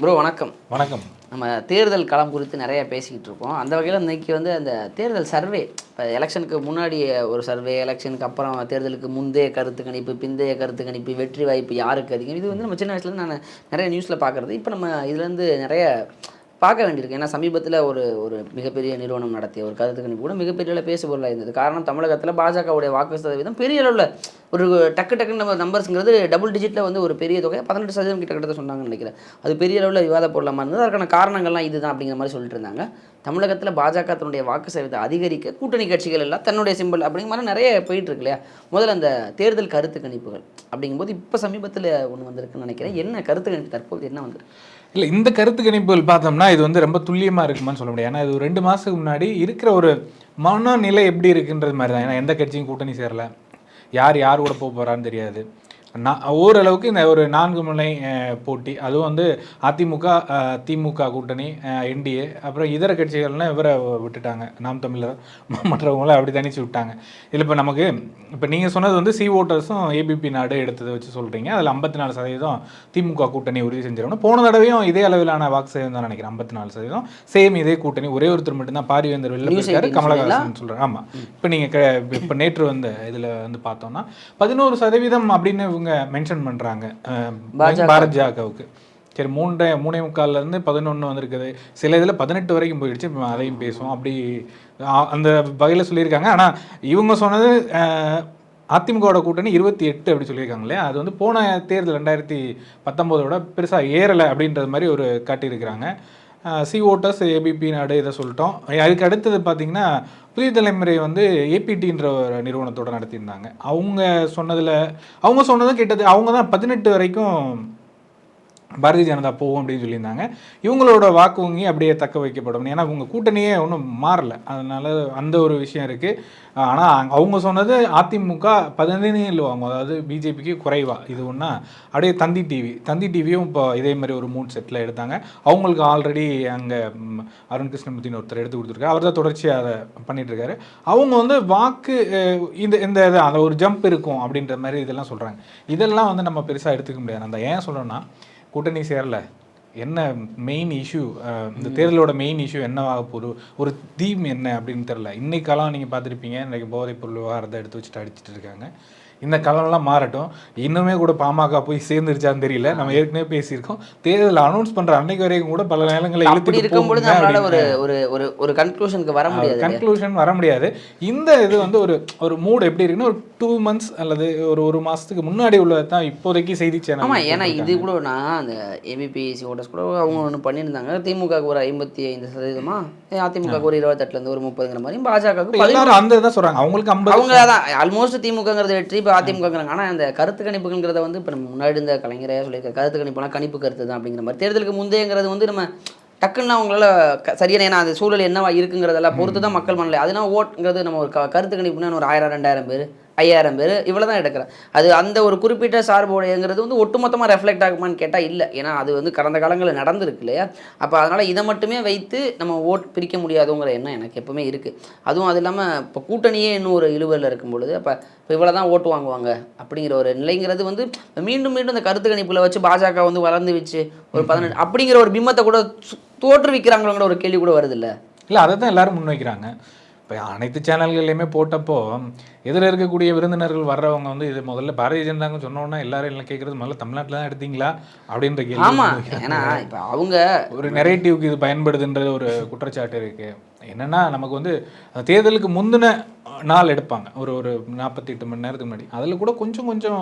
Bro வணக்கம். வணக்கம். நம்ம தேர்தல் களம் குறித்து நிறைய பேசிக்கிட்டு இருக்கோம். அந்த வகையில் இன்னைக்கு வந்து அந்த தேர்தல் சர்வே இப்போ எலெக்ஷனுக்கு முன்னாடி ஒரு சர்வே எலெக்ஷனுக்கு அப்புறம் தேர்தலுக்கு முந்தைய கருத்து கணிப்பு பிந்தைய கருத்து கணிப்பு வெற்றி வாய்ப்பு யாருக்கு அதிகம்? இது வந்து நம்ம சின்ன வயசுலேருந்து நான் நிறைய நியூஸில் பார்க்குறது இப்போ நம்ம இதுலேருந்து நிறைய பார்க்க வேண்டியிருக்கு. ஏன்னா சமீபத்தில் ஒரு ஒரு மிகப்பெரிய நிறுவனம் நடத்திய ஒரு கருத்து கணிப்பு கூட மிகப்பெரிய அளவில் பேசுபொருளாக இருந்தது. காரணம் தமிழகத்தில் பாஜகவுடைய வாக்கு சதவீதம் பெரிய அளவில் ஒரு டக்கு டக்குன்னு நம்ம நம்பர்ஸுங்கிறது டபுள் டிஜிட்டில் வந்து ஒரு பெரிய தொகை பதினெட்டு சதவீதம் கிட்ட கிட்ட சொன்னாங்கன்னு நினைக்கிறேன். அது பெரிய அளவில் விவாத பொருளாக இருந்தது. அதற்கான காரணங்கள்லாம் இதுதான் அப்படிங்கிற மாதிரி சொல்லிட்டு இருந்தாங்க. தமிழகத்தில் பாஜக தன்னுடைய வாக்கு சதவீதத்தை அதிகரிக்க கூட்டணி கட்சிகள் எல்லாம் தன்னுடைய சிம்பிள் அப்படிங்கிற மாதிரி நிறைய போயிட்டு இருக்கு இல்லையா? முதல்ல அந்த தேர்தல் கருத்து கணிப்புகள் அப்படிங்கும்போது இப்போ சமீபத்தில் ஒன்று வந்திருக்குன்னு நினைக்கிறேன். என்ன கருத்து கணிப்பு தற்போது என்ன வந்திருக்கு? இல்லை இந்த கருத்து கணிப்புகள் பார்த்தோம்னா இது வந்து ரொம்ப துல்லியமாக இருக்குமான்னு சொல்ல முடியாது. ஏன்னா இது ஒரு ரெண்டு மாதத்துக்கு முன்னாடி இருக்கிற ஒரு மனநிலை எப்படி இருக்குன்றது மாதிரி தான் ஏன்னா எந்த கட்சியும் கூட்டணி சேரலை. யார் யார் கூட போக போகிறான்னு தெரியாது. நான் ஓரளவுக்கு இந்த ஒரு நான்கு முனை போட்டி. அதுவும் வந்து அதிமுக திமுக கூட்டணி என்டிஏ அப்புறம் இதர கட்சிகள்லாம் இவரை விட்டுட்டாங்க. நாம் தமிழர் மற்றவங்கள அப்படி தனிச்சு விட்டாங்க. இதில் இப்போ நமக்கு இப்போ நீங்கள் சொன்னது வந்து சி ஓட்டர்ஸும் ஏபிபி நாடு எடுத்ததை வச்சு சொல்கிறீங்க அதில் ஐம்பத்தி நாலு சதவீதம் திமுக கூட்டணி உறுதி செஞ்சிருக்கணும். போன தடவையும் இதே அளவிலான வாக்கு சதவீதம் தான் நினைக்கிறேன். ஐம்பத்தி நாலு சதவீதம். சேம் இதே கூட்டணி. ஒரே ஒருத்தர் மட்டும்தான். பாரிவேந்தர் வெளில 18 கமலஹாசன் சொல்கிறேன் ஆமாம் இப்போ நீங்கள் இப்போ நேற்று வந்த இதில் வந்து பார்த்தோம்னா பதினோரு சதவீதம் அப்படின்னு இவங்க மென்ஷன் பண்ணுறாங்க பாஜக. பாரதியாகவுக்கு. சரி மூன்றே மூணே முக்கால்ல இருந்து பதினொன்று வந்திருக்குது. சில இதில் பதினெட்டு வரைக்கும் போயிடுச்சு இப்ப அதையும் பேசுவோம். அப்படி அந்த வகையில் சொல்லியிருக்காங்க. ஆனால் இவங்க சொன்னது அதிமுகவோட கூட்டணி இருபத்தி எட்டு அப்படி சொல்லியிருக்காங்க இல்லையா? அது வந்து போன தேர்தல் ரெண்டாயிரத்தி பத்தொம்போதோட பெருசாக ஏறலை அப்படின்றது மாதிரி ஒரு காட்டியிருக்கிறாங்க. சிஓட்டஸ் ஏபிபி நாடு இதை சொல்லிட்டோம். அதுக்கு அடுத்தது பார்த்தீங்கன்னா புதிய தலைமுறை வந்து ஏபிடின்ற ஒரு நிறுவனத்தோட நடத்தியிருந்தாங்க. அவங்க சொன்னதில் அவங்க சொன்னதும் கிட்டது அவங்க தான் பதினெட்டு வரைக்கும் பாரதிய ஜனதா போகும் அப்படின்னு சொல்லியிருந்தாங்க. இவங்களோட வாக்கு வங்கி அப்படியே தக்க வைக்கப்படும். ஏன்னா இவங்க கூட்டணியே ஒன்றும் மாறல. அதனால அந்த ஒரு விஷயம் இருக்குது ஆனால் அவங்க சொன்னது அதிமுக பதினேழு வாங்கும். அதாவது பிஜேபிக்கு குறைவா. இது ஒன்றா அப்படியே தந்தி டிவி தந்தி டிவியும் இப்போ இதே மாதிரி ஒரு மூணு செட்டில் எடுத்தாங்க. அவங்களுக்கு ஆல்ரெடி அங்கே அருண் கிருஷ்ணமூர்த்தின்னு ஒருத்தர் எடுத்து கொடுத்துருக்காரு. அவர் தான் தொடர்ச்சியாக அதை பண்ணிட்டு இருக்காரு. அவங்க வந்து வாக்கு இந்த இந்த இது அந்த ஒரு ஜம்ப் இருக்கும் அப்படின்ற மாதிரி இதெல்லாம் சொல்கிறாங்க இதெல்லாம் வந்து நம்ம பெருசாக எடுத்துக்க முடியாது. அந்த ஏன் சொல்கிறோன்னா கூட்டணி சேரல. என்ன மெயின் இஷ்யூ இந்த தேர்தலோட மெயின் இஷ்யூ என்னவாக போகுது ஒரு தீம் என்ன அப்படின்னு தெரில இன்னைக்கு நீங்கள் பார்த்துருப்பீங்க இன்றைக்கி போதைப் பொருள் விவகாரத்தை எடுத்து வச்சுட்டு அடிச்சிட்டு இருக்காங்க. இந்த காலம்லாம் மாறட்டும். இன்னுமே கூட பாமக போய் சேர்ந்துருச்சான்னு தெரியல. நம்ம ஏற்கனவே பேசியிருக்கோம். தேர்தல் அனௌன்ஸ் பண்ற அன்னைக்கு வரைக்கும் கூட பல நேரங்களில் அப்படி இருக்கும்பொழுது நம்மளால ஒரு ஒரு ஒரு ஒரு கன்க்ளூஷனுக்கு வர முடியாது? கன்க்ளூஷன் வர முடியாது. இந்த இது வந்து ஒரு ஒரு மூட் எப்படி இருக்குன்னா ஒரு டூ மந்த்ஸ் அல்லது ஒரு ஒரு மாசத்துக்கு முன்னாடி உள்ளது தான் இப்போதைக்கு செய்தி சேனல் ஆமா ஏன்னா இது கூட நான் அந்த ஏபிபிஎஸ்சி ஓட்டர்ஸ் கூட அவங்க ஒன்று பண்ணியிருந்தாங்க. திமுகவுக்கு ஒரு ஐம்பத்தி ஐந்து சதவீதமா அதிமுகவுக்கு ஒரு இருபத்தெட்டுல இருந்து ஒரு முப்பதுங்கிற மாதிரி பாஜகவுக்கு எல்லாரும் அந்த இதான் சொல்றாங்க. அவங்களுக்கு ஐம்பது அவங்க தான் ஆல்மோஸ்ட் திமுகங்கிறது வெற்றி இப்போ அதிமுகங்கிறாங்க ஆனால் அந்த கருத்து கணிப்புங்கிறத வந்து இப்போ நம்ம முன்னாடி இருந்த கலைஞரே சொல்லியிருக்க கருத்து கணிப்புலாம் கணிப்பு கருத்து தான் அப்படிங்கிற மாதிரி. தேர்தலுக்கு முந்தையங்கிறது வந்து நம்ம டக்குன்னு அவங்களால சரியான ஏன்னா அந்த சூழல் என்னவா இருக்குங்கிறதெல்லாம் பொறுத்து தான் மக்கள் மனநிலை. அதனால் ஓட்டுங்கிறது நம்ம ஒரு கருத்து கணிப்புனா ஒரு ஆயிரம் ரெண்டாயிரம் பேர். ஐயாயிரம் பேர் இவ்வளோ தான் எடுக்கிறேன். அது அந்த ஒரு குறிப்பிட்ட சார்புடையங்கிறது வந்து ஒட்டுமொத்தமாக ரெஃப்ளெக்ட் ஆகுமான்னு கேட்டால் இல்லை. ஏன்னா அது வந்து கடந்த காலங்களில் நடந்திருக்கு இல்லையா? அப்போ அதனால் இதை மட்டுமே வைத்து நம்ம ஓட் பிரிக்க முடியாதுங்கிற எண்ணம் எனக்கு எப்பவுமே இருக்குது அதுவும் அது இல்லாமல் இப்போ கூட்டணியே இன்னும் ஒரு இழுவலில் இருக்கும் பொழுது அப்போ இப்போ இவ்வளோ தான் ஓட்டு வாங்குவாங்க அப்படிங்கிற ஒரு நிலைங்கிறது வந்து மீண்டும் மீண்டும் இந்த கருத்து கணிப்பில் வச்சு பாஜக வந்து வளர்ந்து வச்சு ஒரு பதினெட்டு அப்படிங்கிற ஒரு பிம்பத்தை கூட சு- தோற்றுவிக்கிறாங்களோங்கிற ஒரு கேள்வி கூட வருது இல்லை? இல்லை அதை தான் எல்லாரும் முன்வைக்கிறாங்க. இப்போ அனைத்து சேனல்கள்லையுமே போட்டப்போ எதில் இருக்கக்கூடிய விருந்தினர்கள் வர்றவங்க வந்து இது முதல்ல பாரதிய ஜனதாங்க சொன்னோன்னா எல்லாரும் எல்லாம் கேட்குறது முதல்ல தமிழ்நாட்டில் தான் எடுத்தீங்களா? அப்படின்ற கேள்வி ஆமாம். ஏன்னா இப்போ அவங்க ஒரு நெரேட்டிவ்க்கு இது பயன்படுதுன்ற ஒரு குற்றச்சாட்டு இருக்கு. என்னன்னா நமக்கு வந்து தேர்தலுக்கு முந்தின நாள் எடுப்பாங்க. ஒரு ஒரு நாற்பத்தி எட்டு மணி நேரத்துக்கு முன்னாடி. அதில் கூட கொஞ்சம் கொஞ்சம்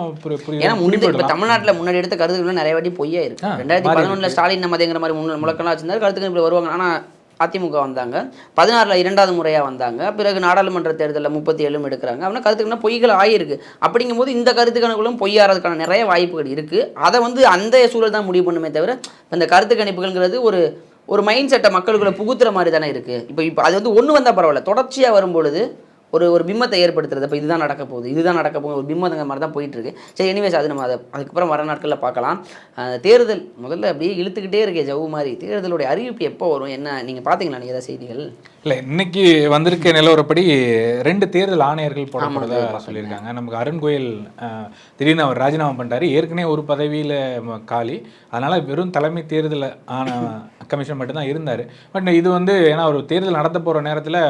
ஏன்னா முன்னாடி இப்போ. தமிழ்நாட்டில் முன்னாடி எடுத்த கருத்துக்கள் நிறைய வாட்டி பொய்யா இருக்கு. ரெண்டாயிரத்தி பதினொன்றில் ஸ்டாலின் மதங்கிற மாதிரி முழக்கம்லாம் வச்சிருந்தாரு. கருத்து கணிப்பில் வருவாங்க. ஆனால் அதிமுக வந்தாங்க. பதினாறில் இரண்டாவது முறையாக வந்தாங்க. பிறகு நாடாளுமன்ற தேர்தலில் முப்பத்தி ஏழும் எடுக்கிறாங்க. அப்படின்னா கருத்துக்கணும் பொய்கள் ஆகிருக்கு அப்படிங்கும்போது இந்த கருத்து கணக்குகளும் பொய்யாறதுக்கான நிறைய வாய்ப்புகள் இருக்குது அதை வந்து அந்த சூழல் தான் முடிவு பண்ணுமே தவிர இந்த கருத்து கணிப்புகள்ங்கிறது ஒரு ஒரு மைண்ட் செட்டை மக்களுக்குள்ளே புகுத்துற மாதிரி தானே இருக்குது இப்போ இப்போ அது வந்து ஒன்று வந்தால் பரவாயில்ல. தொடர்ச்சியாக வரும்பொழுது ஒரு ஒரு பிம்பத்தை ஏற்படுத்துறது. இப்போ இதுதான் நடக்க போகுது. இதுதான் நடக்க போகுது. ஒரு பிம்பங்கிற மாதிரி தான் போயிட்டு இருக்கு சரி எனிவேஸ் அது நம்ம அதை அதுக்கப்புறம் வர நாட்களில் பார்க்கலாம். தேர்தல் முதல்ல அப்படியே இழுத்துக்கிட்டே இருக்கே ஜவு மாதிரி. தேர்தலுடைய அறிவிப்பு எப்போ வரும்? என்ன நீங்கள் பார்த்தீங்களா நீங்கள் ஏதாவது செய்திகள்? இல்லை இன்னைக்கு வந்திருக்க நிலவரப்படி ரெண்டு தேர்தல் ஆணையர்கள் போடப்படுறதா சொல்லியிருக்காங்க. நமக்கு அருண் கோயல் திடீர்னு அவர் ராஜினாமா பண்ணிட்டாரு. ஏற்கனவே ஒரு பதவியில் காலி. அதனால வெறும் தலைமை தேர்தல் ஆன கமிஷன் மட்டும்தான் இருந்தார். பட் இது வந்து ஏன்னா ஒரு தேர்தல் நடத்த போகிற நேரத்தில்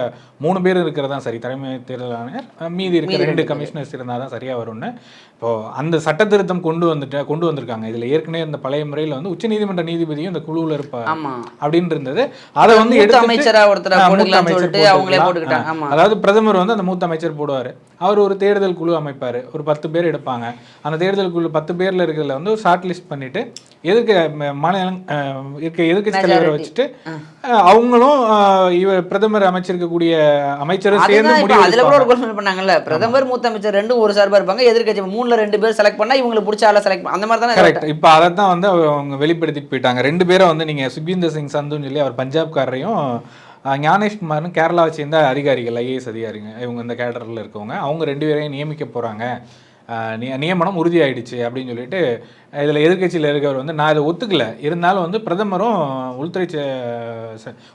மூணு பேர் இருக்கிறதா சரி. தலைமை தேர்தல் ஆணையர் மீதி இருக்கிற ரெண்டு கமிஷனர்ஸ் இருந்தால் தான் சரியாக வரும்னு இப்போ அந்த சட்ட திருத்தம் கொண்டு வந்துட்டு கொண்டு வந்திருக்காங்க. இதில் ஏற்கனவே இந்த பழைய முறையில் வந்து உச்சநீதிமன்ற நீதிபதியும் இந்த குழுவில் இருப்பார் அப்படின்னு இருந்தது. அதை வந்து மூத்த எடுத்துட்டு- அமைச்சரா ஒருத்தரை அவங்களே. போட்டுக்கிட்டாங்க. அதாவது பிரதமர் வந்து அந்த மூத்த அமைச்சர் போடுவார். அவர் ஒரு தேர்தல் குழு அமைப்பார். ஒரு பத்து பேர் எடுப்பாங்க. அந்த தேர்தல் குழு பத்து பேர்ல இருக்கிறதுல வந்து ஷார்ட் லிஸ்ட் பண்ணிட்டு எதுக்கு மாநிலம் இருக்க எதிர்க்கட்சி தலைவரை. வச்சுட்டு அவங்களும் இவர் பிரதமர் அமைச்சிருக்கக்கூடிய அமைச்சரும் சேர்ந்து முடிவு அதுல கூட ஒரு. கொஸ்டின் பண்ணாங்கல்ல பிரதமர் மூத்த அமைச்சர் ரெண்டும் ஒரு சார்பா இருப்பாங்க எதிர்க்கட்சி மூணுல ரெண்டு பேர் செலக்ட் பண்ணா இவங்களுக்கு பிடிச்ச ஆளை செலக்ட் அந்த மாதிரி தானே கரெக்ட் இப்போ அதை தான் வந்து அவங்க வெளிப்படுத்திட்டு போயிட்டாங்க. ரெண்டு பேரும் வந்து நீங்க சுக்வீந்தர் சிங் சந்துன்னு சொல்லி அவர் பஞ்சாப்காரரையும் அஹ், ஞானேஷ் குமார்னு கேரளாவை சேர்ந்த அதிகாரிகள் ஐஏஎஸ் அதிகாரிங்க இவங்க இந்த கேடரில் இருக்கவங்க. அவங்க ரெண்டு பேரையும் நியமிக்க நிய- நியமனம் உறுதியாயிடுச்சு அப்படின்னு சொல்லிட்டு இதில் எதிர்க்கட்சியில் இருக்கவர் வந்து நான் இதை ஒத்துக்கல. இருந்தாலும் வந்து பிரதமரும் உள்துறை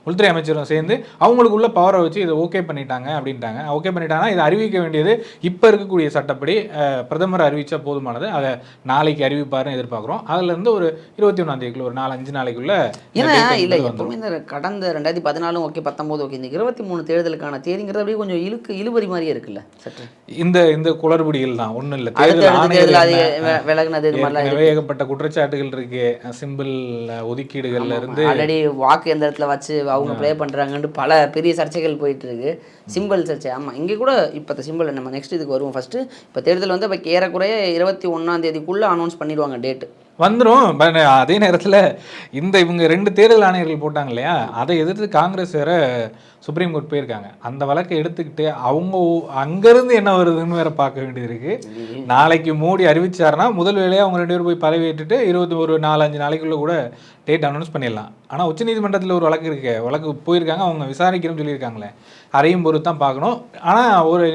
உள்துறை அமைச்சரும் சேர்ந்து அவங்களுக்குள்ள பவரை வச்சு இதை ஓகே பண்ணிட்டாங்க அப்படின்ட்டாங்க. ஓகே பண்ணிட்டாங்கன்னா இதை அறிவிக்க வேண்டியது இப்போ இருக்கக்கூடிய சட்டப்படி பிரதமர் அறிவிச்சா போதுமானது. அதை நாளைக்கு அறிவிப்பாருன்னு எதிர்பார்க்குறோம். அதுல இருந்து ஒரு இருபத்தி ஒன்றாம் தேதிக்குள்ள ஒரு நாலு அஞ்சு நாளைக்குள்ள ஏன்னா இல்ல எப்பவுமே இந்த கடந்த ரெண்டாயிரத்தி பதினாலும் ஓகே பத்தொன்பது ஓகே இந்த இருபத்தி மூணு தேர்தலுக்கான தேதிங்கிறது அப்படியே கொஞ்சம் இழுக்கு இழுபறி மாதிரியே இருக்குல்ல சற்று. இந்த இந்த குளறுபடிகள் தான். ஒண்ணும் இல்ல. தேர்தல் அது விலகுனது இது மாதிரிலாம் ஏகப்பட்ட குற்றச்சாட்டுகள் இருக்கு. சிம்பிள் ஒதுக்கீடுகள்ல இருந்து ஆல்ரெடி வாக்கு எந்திரத்துல வச்சு அவங்க ப்ளே பண்றாங்கன்ட்டு பல பெரிய சர்ச்சைகள் போயிட்டு இருக்கு. சிம்பிள் சர்ச்சை ஆமா இங்க கூட இப்போ சிம்பிள் நம்ம நெக்ஸ்ட் இதுக்கு வருவோம். ஃபர்ஸ்ட் இப்போ தேர்தல் வந்து இப்போ ஏறக்குறைய இருபத்தி ஒண்ணாம் தேதிக்குள்ள அனௌன்ஸ் பண்ணிடுவாங்க டேட் வந்துரும். பட் அதே நேரத்துல இந்த இவங்க ரெண்டு தேர்தல் ஆணையர்கள் போட்டாங்க இல்லையா? அதை எதிர்த்து காங்கிரஸ் வேற சுப்ரீம் கோர்ட் போயிருக்காங்க. அந்த வழக்கை எடுத்துக்கிட்டு அவங்க அங்கிருந்து என்ன வருதுன்னு வேற பார்க்க வேண்டியது இருக்கு. நாளைக்கு மோடி அறிவிச்சாருன்னா முதல் வேலையா அவங்க ரெண்டு பேரும் போய் பதவி ஏற்றுட்டு இருபத்தி ஒரு நாலு அஞ்சு நாளைக்குள்ள கூட டேட் அனௌன்ஸ் பண்ணிடலாம். ஆனா உச்சநீதிமன்றத்தில் ஒரு வழக்கு இருக்கு. வழக்கு போயிருக்காங்க அவங்க விசாரிக்கிறோம்னு சொல்லியிருக்காங்களே. அதையும் பொறுத்து தான் பார்க்கணும். ஆனா ஒரு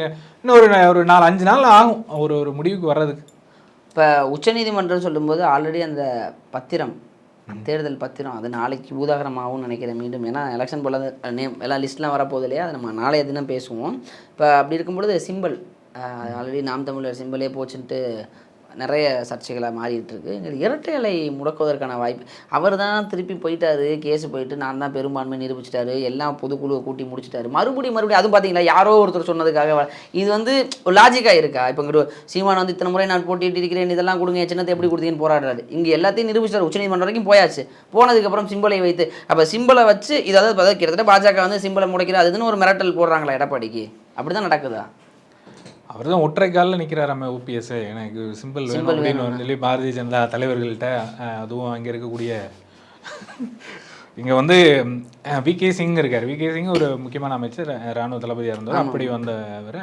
இன்னும் ஒரு ஒரு நாலு அஞ்சு நாள் ஆகும். ஒரு ஒரு முடிவுக்கு வர்றதுக்கு. இப்போ உச்சநீதிமன்றம் சொல்லும்போது ஆல்ரெடி அந்த பத்திரம் தேர்தல் பத்திரம் அது நாளைக்கு பூதாகரமாகும்னு நினைக்கிறேன் மீண்டும். ஏன்னா எலெக்ஷன் போல நேம் எல்லாம் லிஸ்ட்லாம் வரப்போகுது இல்லையா? அதை நம்ம நாளைய தினம் பேசுவோம். இப்போ அப்படி இருக்கும்பொழுது சிம்பிள் ஆல்ரெடி நாம் தமிழர் சிம்பிளே போச்சுன்ட்டு நிறைய சர்ச்சைகளாக மாறிட்டுருக்கு. இரட்டை இலை முடக்குவதற்கான வாய்ப்பு அவர் தான் திருப்பி போயிட்டாரு கேஸ் போயிட்டு நான் தான் பெரும்பான்மை நிரூபிச்சிட்டாரு எல்லாம் பொதுக்குழுவை கூட்டி முடிச்சிட்டாரு. மறுபடியும் மறுபடியும் அதுவும் பார்த்தீங்களா யாரோ ஒருத்தர் சொன்னதுக்காக இது வந்து ஒரு லாஜிக்காக இருக்கா? இப்போ இங்கிட்டு சீமான் வந்து இத்தனை முறை நான் போட்டிட்டு இருக்கிறேன் இதெல்லாம் கொடுங்க சின்னத்தை எப்படி கொடுத்தீங்கன்னு போராடுறாரு. இங்கே எல்லாத்தையும் நிரூபிச்சார் உச்சநீதிமன்றம் வரைக்கும் போயாச்சு. போனதுக்கப்புறம் சிம்பலை வைத்து அப்போ சிம்பலை வச்சு இதாவது கிட்டத்தட்ட பாஜக வந்து சிம்பலை முடைக்கிற அதுன்னு ஒரு மிரட்டல் போடுறாங்களா எடப்பாடிக்கு. அப்படி தான் நடக்குதா? அவர் தான் ஒற்றை காலில் நிற்கிறாராம ஓபிஎஸ் எனக்கு சிம்பிள் வேணும் அப்படின்னு. சொல்லி பாரதிய ஜனதா தலைவர்கள்ட்ட அதுவும் அங்கே இருக்கக்கூடிய இங்கே வந்து வி கே சிங் இருக்கார். வி கே சிங் ஒரு முக்கியமான அமைச்சர் ராணுவ தளபதியாக இருந்தவர் அப்படி வந்தவர்.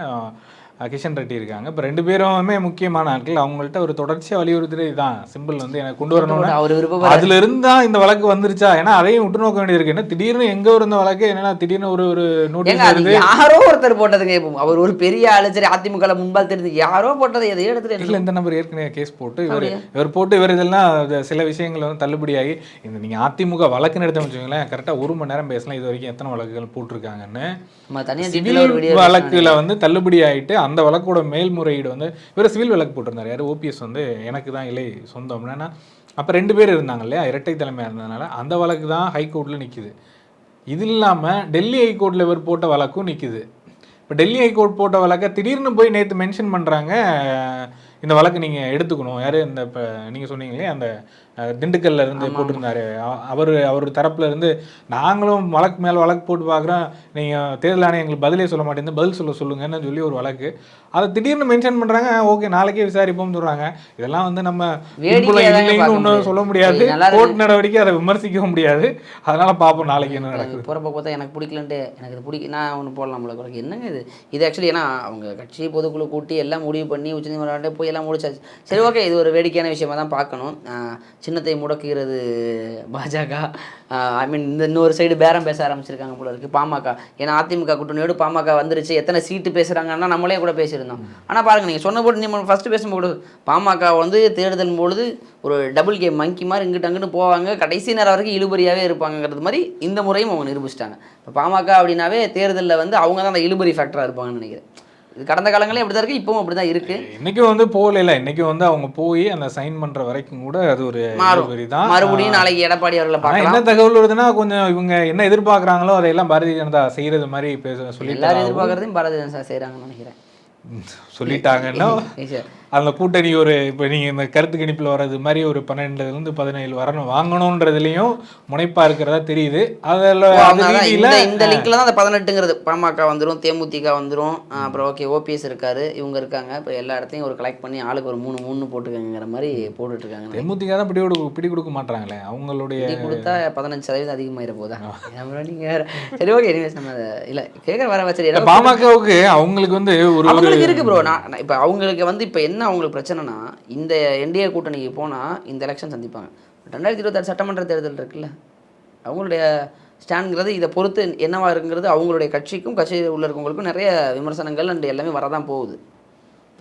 கிஷன் ரெட்டி இருக்காங்க. இப்போ ரெண்டு பேருமே முக்கியமான ஆட்கள். அவங்கள்ட்ட ஒரு தொடர்ச்சியாக வலியுறுத்துறது இதுதான் சிம்பிள் வந்து எனக்கு கொண்டு வரணும்னு. அவர் விருப்பம் அதுல இருந்தா இந்த வழக்கு வந்துருச்சா? ஏன்னா அதையும் உற்று நோக்க வேண்டியது இருக்கு என்ன திடீர்னு எங்க இருந்த வழக்கு? என்னன்னா திடீர்னு ஒரு ஒரு நோட்டீஸ் வருது. யாரோ ஒருத்தர் போட்டதுங்க. இப்போ அவர் ஒரு பெரிய ஆளு சரி அதிமுக முன்பால் தெரிஞ்சு யாரோ போட்டதை எதை எடுத்துட்டு இல்ல இந்த நம்பர் ஏற்கனவே கேஸ் போட்டு இவர் இவர் போட்டு இவர் இதெல்லாம் சில விஷயங்கள் வந்து தள்ளுபடியாகி இந்த நீங்க அதிமுக வழக்கு நடத்த வச்சுக்கோங்களேன் கரெக்டா ஒரு மணி நேரம் பேசலாம். இது வரைக்கும் எத்தனை வழக்குகள் போட்டிருக்காங்கன்னு. வழக்குல வந்து தள்ளுபடி ஆயிட்டு அந்த வழக்கோட மேல்முறையீடு வந்து இவர் சிவில் வழக்கு போட்டிருந்தார். யார்? ஓபிஎஸ் வந்து எனக்கு தான் இல்லை சொந்தம். என்னன்னா அப்போ ரெண்டு பேர் இருந்தாங்க இல்லையா? இரட்டை தலைமையாக இருந்ததுனால அந்த வழக்கு தான் ஹைகோர்ட்டில் நிற்கிது இது இல்லாமல் டெல்லி ஹைகோர்ட்டில் இவர் போட்ட வழக்கும் நிற்கிது இப்போ டெல்லி ஹைகோர்ட் போட்ட வழக்கை திடீர்னு போய் நேற்று மென்ஷன் பண்ணுறாங்க இந்த வழக்கு நீங்கள் எடுத்துக்கணும். யார்? இந்த இப்போ நீங்கள் சொன்னீங்களே அந்த திண்டுக்கல்ல இருந்து போட்டிருந்தாரு. அவர் அவர் தரப்புல இருந்து நாங்களும் வழக்கு மேல் வழக்கு போட்டு பார்க்குறோம் நீங்கள் தேர்தல் ஆணையம் எங்களுக்கு பதிலே சொல்ல மாட்டேங்குது. பதில் சொல்ல சொல்லுங்கன்னு சொல்லி ஒரு வழக்கு. அதை திடீர்னு மென்ஷன் பண்ணுறாங்க ஓகே நாளைக்கே விசாரிப்போம்னு சொல்கிறாங்க இதெல்லாம் வந்து நம்ம ஒன்றும். சொல்ல முடியாது. கோர்ட் நடவடிக்கை அதை விமர்சிக்கவும் முடியாது. அதனால பார்ப்போம் நாளைக்கு என்ன நடக்குது. போகிறப்ப பார்த்தா எனக்கு பிடிக்கலன்ட்டு எனக்கு இது பிடிக்க நான் ஒன்று போடலாம்ல குறைக்கு. என்னங்க இது? இது ஆக்சுவலி ஏன்னா அவங்க கட்சி பொதுக்குழு கூட்டி எல்லாம் முடிவு பண்ணி உச்சநீதிமன்றம் போய் எல்லாம் முடிச்சாச்சு. சரி ஓகே இது ஒரு வேடிக்கையான விஷயமா தான் பார்க்கணும். சின்னத்தை முடக்குகிறது பாஜக. ஐ மீன் இந்த இன்னொரு சைடு பேரம் பேச ஆரம்பிச்சிருக்காங்க போல இருக்குது பாமக. ஏன்னா அதிமுக கூட்டணியோடு பாமக வந்துருச்சு. எத்தனை சீட்டு பேசுகிறாங்கன்னா நம்மளே கூட பேசியிருந்தோம். ஆனால் பாருங்கள் நீங்கள் சொன்ன போட்டு நீங்கள் ஃபஸ்ட்டு பேசும்போது பாமக வந்து தேர்தல் பொழுது ஒரு டபுள் கேம் மங்கி மாதிரி இங்கிட்டு அங்கிட்டு போவாங்க. கடைசி நேரம் வரைக்கும் இழுபறியாகவே இருப்பாங்கங்கிறது மாதிரி இந்த முறையும் அவங்க நிரூபிச்சிட்டாங்க. இப்போ பாமக அப்படின்னாவே தேர்தலில் வந்து அவங்க தான் அந்த இழுபறி ஃபேக்டராக இருப்பாங்கன்னு நினைக்கிறேன். இது கடந்த காலங்களே அப்படி தான் இருக்குது இப்பவும் அப்படி தான் இருக்குது இன்னைக்கும் வந்து போகல இன்னைக்கு வந்து அவங்க போய் அந்த சைன் பண்ற வரைக்கும் கூட அது ஒரு. இழுபறி தான் மறுபடியும் நாளைக்கு எடப்பாடி அவர்களை பார்க்கலாம். என்ன தகவல் வருதுன்னா கொஞ்சம் இவங்க என்ன எதிர்பார்க்கறாங்களோ அதையெல்லாம் பாரதிய ஜனதா செய்யறது மாதிரி பேச சொல்லி எல்லாரும் எதிர்பார்க்கறதையும் பாரதிய ஜனதா செய்கிறாங்கன்னு நினைக்கிறேன். சொல்லிட்டாங்கன்னா அந்த கூட்டணி ஒரு இப்போ நீங்க இந்த கருத்து கணிப்புல வர்றது மாதிரி ஒரு பன்னெண்டுல இருந்து பதினேழு வரணும். வாங்கணுன்றதுலயும் முனைப்பா இருக்கிறதா தெரியுது. அதில் இந்த லிங்க்ல தான் அந்த பதினெட்டுங்கிறது பாமக வந்துரும் தேமுதிக வந்துரும். ஆஹ் அப்புறம் ஓகே ஓபிஎஸ் இருக்காரு இவங்க இருக்காங்க. இப்போ எல்லா இடத்தையும் ஒரு கலெக்ட் பண்ணி ஆளுக்கு ஒரு மூணு மூணு போட்டுக்கங்கிற மாதிரி போட்டுட்டு இருக்காங்க தேமுதிக தான் பிடி கொடுக்க பிடி கொடுக்க மாட்டாங்களே அவங்களுடைய கொடுத்தா பதினஞ்சு சதவீதம் அதிகமாயிர போதா நம்ம நீங்க வேற சரி ஓகே எனிவேஸ் நம்ம இல்ல கேட்குற வர இல்ல, பாமகவுக்கு அவங்களுக்கு வந்து ஒரு ஒரு அவங்களுக்கு இருக்கு ப்ரோ நான் இப்ப அவங்களுக்கு வந்து இப்ப என்ன அவங்களுக்கு பிரச்சனைனா இந்த என்டிஏ கூட்டணிக்கு போனால் இந்த எலெக்ஷன் சந்திப்பாங்க. ரெண்டாயிரத்தி இருபத்தாறு சட்டமன்ற தேர்தல் இருக்குல்ல. அவங்களுடைய ஸ்டாண்ட்ங்கிறது இதை பொறுத்து என்னவா இருக்குங்கிறது அவங்களுடைய கட்சிக்கும் கட்சியில் உள்ள இருக்கவங்களுக்கும் நிறைய விமர்சனங்கள் அண்ட் எல்லாமே வரதான் போகுது.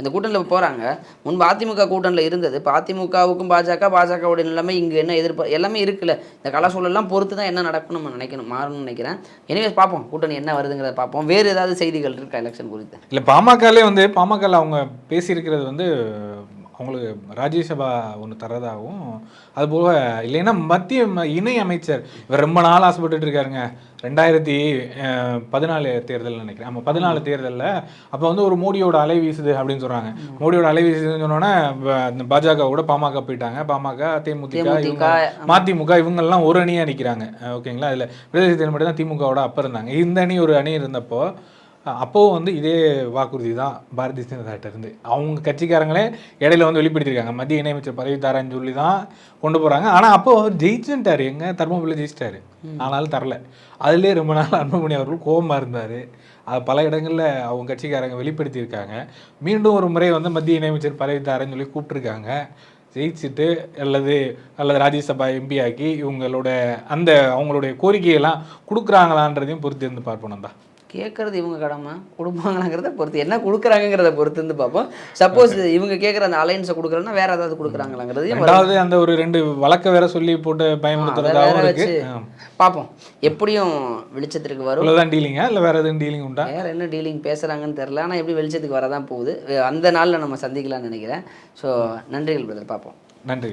இந்த கூட்டணியில் போகிறாங்க முன்பு அதிமுக கூட்டணியில் இருந்தது. இப்போ அதிமுகவுக்கும் பாஜக பாஜகவுடைய நிலைமை இங்கே என்ன எதிர்ப்பு எல்லாமே இருக்குல்ல. இந்த கலாசூழலாம் பொறுத்து தான் என்ன நடக்கணும் நம்ம நினைக்கணும் மாறணும்னு நினைக்கிறேன். எனிவேஸ் பார்ப்போம். கூட்டணி என்ன வருதுங்கிறத பார்ப்போம். வேறு ஏதாவது செய்திகள் இருக்கா எலெக்ஷன் குறித்து? இல்லை பாமகலே வந்து பாமகல அவங்க பேசியிருக்கிறது வந்து அவங்களுக்கு ராஜ்யசபா ஒன்று தரதாகவும் அதுபோக இல்லைன்னா மத்திய இணை அமைச்சர் இவர் ரொம்ப நாள் ஆசைப்பட்டுட்டு இருக்காருங்க. ரெண்டாயிரத்தி பதினாலு தேர்தல் நினைக்கிறேன். ஆமாம் பதினாலு தேர்தலில் அப்போ வந்து ஒரு மோடியோட அலை வீசுது அப்படின்னு சொல்கிறாங்க மோடியோட அலை வீசுதுன்னு சொன்னோன்னே இந்த பாஜக கூட பாமக போயிட்டாங்க. பாமக தேமுதிக மதிமுக இவங்கெல்லாம் ஒரு அணியாக நிற்கிறாங்க ஓகேங்களா? அதில் விடுதலை மட்டும் தான் திமுகவோட அப்போ இருந்தாங்க. இந்த அணி ஒரு அணி இருந்தப்போ அப்போவும் வந்து இதே வாக்குறுதி தான் பாரதிய ஜனதாட்ட இருந்து. அவங்க கட்சிக்காரங்களே இடையில வந்து வெளிப்படுத்தியிருக்காங்க. மத்திய இணையமைச்சர் பதவி தரேன்னு சொல்லி தான் கொண்டு போகிறாங்க ஆனால் அப்போ ஜெயிச்சுட்டாரு. எங்க தர்மபுரியில் ஜெயிச்சிட்டாரு. ஆனாலும் தரல. அதுலேயே ரொம்ப நாள் அன்புமணி அவர்கள் கோபமாக இருந்தார். அது பல இடங்களில் அவங்க கட்சிக்காரங்க வெளிப்படுத்தியிருக்காங்க. மீண்டும் ஒரு முறை வந்து மத்திய இணையமைச்சர் பதவி தரேன்னு சொல்லி கூப்பிட்டுருக்காங்க. ஜெயிச்சுட்டு அல்லது அல்லது ராஜ்யசபா எம்பி ஆக்கி இவங்களோட அந்த அவங்களுடைய கோரிக்கையெல்லாம் கொடுக்குறாங்களான்றதையும் பொறுத்து இருந்து பார்ப்போம் நம்ம கேட்கறது இவங்க கடமை. கொடுப்பாங்களாங்கிறத பொறுத்து என்ன கொடுக்குறாங்கங்கிறத பொறுத்து இருந்து பார்ப்போம் சப்போஸ் இவங்க கேட்குற அந்த அலைன்ஸை கொடுக்குறேன்னா வேற ஏதாவது கொடுக்குறாங்களாங்கிறதையும் ரெண்டாவது அந்த ஒரு ரெண்டு வழக்க வேற சொல்லி போட்டு பயமுறுத்துறதாகவும் வேற இருக்கு பார்ப்போம். எப்படியும் வெளிச்சத்திற்கு வரும். இவ்வளோதான் டீலிங்கா இல்லை வேற எதுவும் டீலிங் உண்டா? வேற என்ன டீலிங் பேசுகிறாங்கன்னு தெரில ஆனால் எப்படி வெளிச்சத்துக்கு வரதான் போகுது. அந்த நாளில் நம்ம சந்திக்கலாம்னு நினைக்கிறேன். ஸோ நன்றிகள் பிரதர் பார்ப்போம். நன்றி